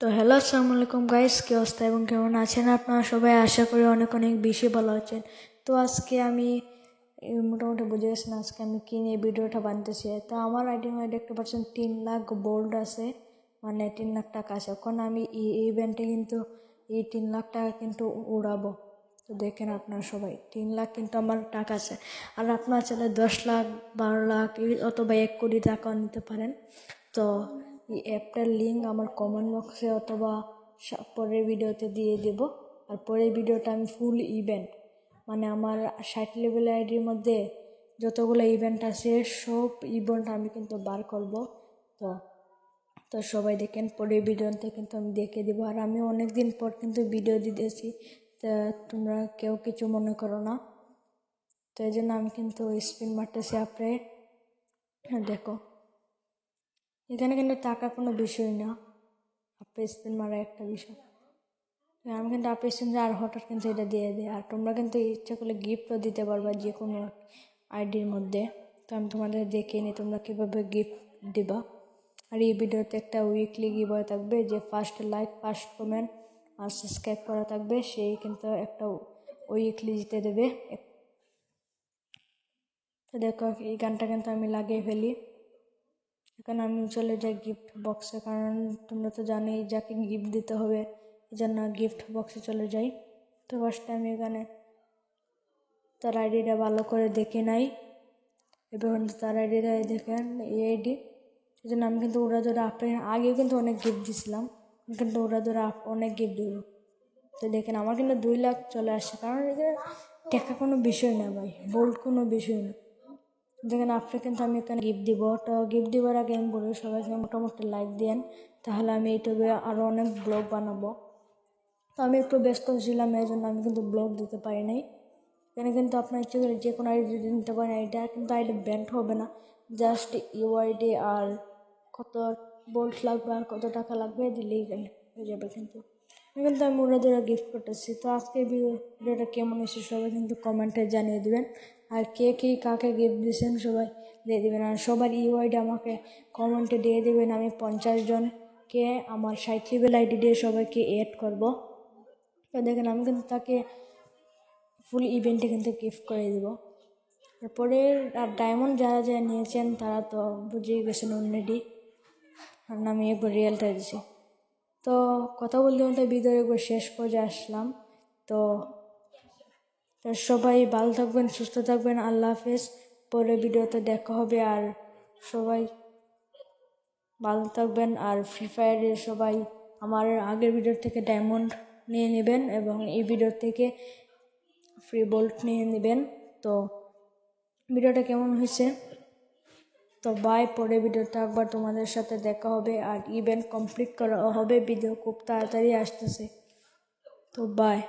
তো হ্যালো আসসালামু আলাইকুম গাইস কী অবস্থা এবং কেমন আছেন আপনারা সবাই? আশা করি অনেক অনেক বেশি ভালো আছেন। তো আজকে আমি মোটামুটি বুঝে গেছেন আজকে আমি কী নিয়ে ভিডিওটা বানতেছি। তো আমার আইডি মধ্যে দেখতে পাচ্ছেন তিন লাখ বোল্ড আছে মানে তিন লাখ টাকা আছে। এখন আমি এই ইভেন্টে কিন্তু এই তিন লাখ টাকা কিন্তু উড়াবো। তো দেখেন আপনারা সবাই, তিন লাখ কিন্তু আমার টাকা আছে। আর আপনার চাইলে দশ লাখ, বারো লাখ অথবা এক কোটি টাকাও নিতে পারেন। তো এই অ্যাপটার লিঙ্ক আমার কমেন্ট বক্সে অথবা পরের ভিডিওতে দিয়ে দেব। আর পরের ভিডিওটা আমি ফুল ইভেন্ট মানে আমার ষাট লেভেল আইডির মধ্যে যতগুলো ইভেন্ট আছে, সব ইভেন্ট আমি কিন্তু বার করব। তো তো সবাই দেখেন, পরের ভিডিওতে কিন্তু আমি দেখে দেবো। আর আমি অনেক দিন পর কিন্তু ভিডিও দিতেছি, তা তোমরা কেউ কিছু মনে করো না। তো এই জন্য আমি কিন্তু স্পিন মারতেছি আপনি দেখো। এখানে কিন্তু টাকা কোনো বিষয় না। আপনি স্পিন মারা একটা বিষয়। আমি কিন্তু স্পিন আর হঠাৎ কিন্তু এটা দিয়ে দিই আর তোমরা কিন্তু ইচ্ছা করলে গিফটও দিতে পারবা যে কোনো আইডির মধ্যে। তো আমি তোমাদের দেখিয়ে নিই তোমরা কীভাবে গিফট দিবা। আর এই ভিডিওতে একটা উইকলি গিভওয়ে থাকবে যে ফার্স্ট লাইক ফার্স্ট কমেন্ট আর সাবস্ক্রাইব করা থাকবে। সেই কিন্তু একটা উইকলি জিতে দেবে। তো দেখো এই গানটা কিন্তু আমি লাগিয়ে ফেলি। এখন আমি চলে যাই গিফট বক্সে কারণ তোমরা তো জানোই যাকে গিফট দিতে হবে, এই জন্য গিফট বক্সে চলে যাই। তো ফার্স্টে আমি এখানে তার আইডিটা ভালো করে দেখে নাই। এবার তার আইডিটা দেখেন এই আইডি সেই জন্য আমি কিন্তু ওরা ধরে আপনি আগেও কিন্তু অনেক গিফট দিছিলাম। কিন্তু ওরা ধরে আপ- অনেক গিফট দিব তো দেখেন আমার কিন্তু দুই লাখ চলে আসছে। কারণ এটা টাকা কোনো বিষয় না ভাই বোল্ড কোনো বিষয় না। দেখেন আপনি কিন্তু আমি এখানে গিফট দিব। তো গিফট দেওয়ার আগে আমি বলি সবাইকে মোটামুটি লাইক দেন, তাহলে আমি ইউটিউবে আরও অনেক ব্লগ বানাবো। তো আমি একটু ব্যস্ত ছিলাম এই জন্য আমি কিন্তু ব্লগ দিতে পারি নাই। এখানে কিন্তু আপনার ইচ্ছে করে যে কোনো আইডি নিতে পারেন। এটা কিন্তু আইডি ব্যান্ড হবে না। জাস্ট ইউ ইউআইডি আর কত বোল্ট লাগবে আর কত টাকা লাগবে দিলেই হয়ে যাবে কিন্তু। আমি কিন্তু আমি ওরা ধরে গিফট করতেছি। তো আজকে ভিডিওটা কেমন হয়েছে সবাই কিন্তু কমেন্টে জানিয়ে দেবেন। আর কে কে কাকে গিফট দিয়েছেন সবাই দিয়ে দেবেন। আর সবার ইউআইডি আমাকে কমেন্টে দিয়ে দেবেন। আমি পঞ্চাশ জনকে আমার লেভেল আইডি দিয়ে সবাইকে এড করব। তো দেখেন, আমি কিন্তু তাকে ফুল ইভেন্টে কিন্তু গিফট করে দিব। তারপরে আর ডায়মন্ড যারা যারা নিয়েছেন তারা তো বুঝেই গেছেন অলরেডি আর আমি একবার রিয়েলটা দিছি। তো কথা বলতে বলতে ভিডিও একবার শেষ করে আসলাম। তো সবাই ভালো থাকবেন, সুস্থ থাকবেন। আল্লাহ হাফেজ। পরে ভিডিওতে দেখা হবে আর সবাই ভালো থাকবেন। আর ফ্রি ফায়ারে সবাই আমার আগের ভিডিও থেকে ডায়মন্ড নিয়ে নেবেন এবং এই ভিডিও থেকে ফ্রি বোল্ট নিয়ে নেবেন। তো ভিডিওটা কেমন হয়েছে? তো বাই পরে ভিডিওটা একবার তোমাদের সাথে দেখা হবে আর ইভেন্ট কমপ্লিট করা হবে। ভিডিও খুব তাড়াতাড়ি আসতেছে। তো বাই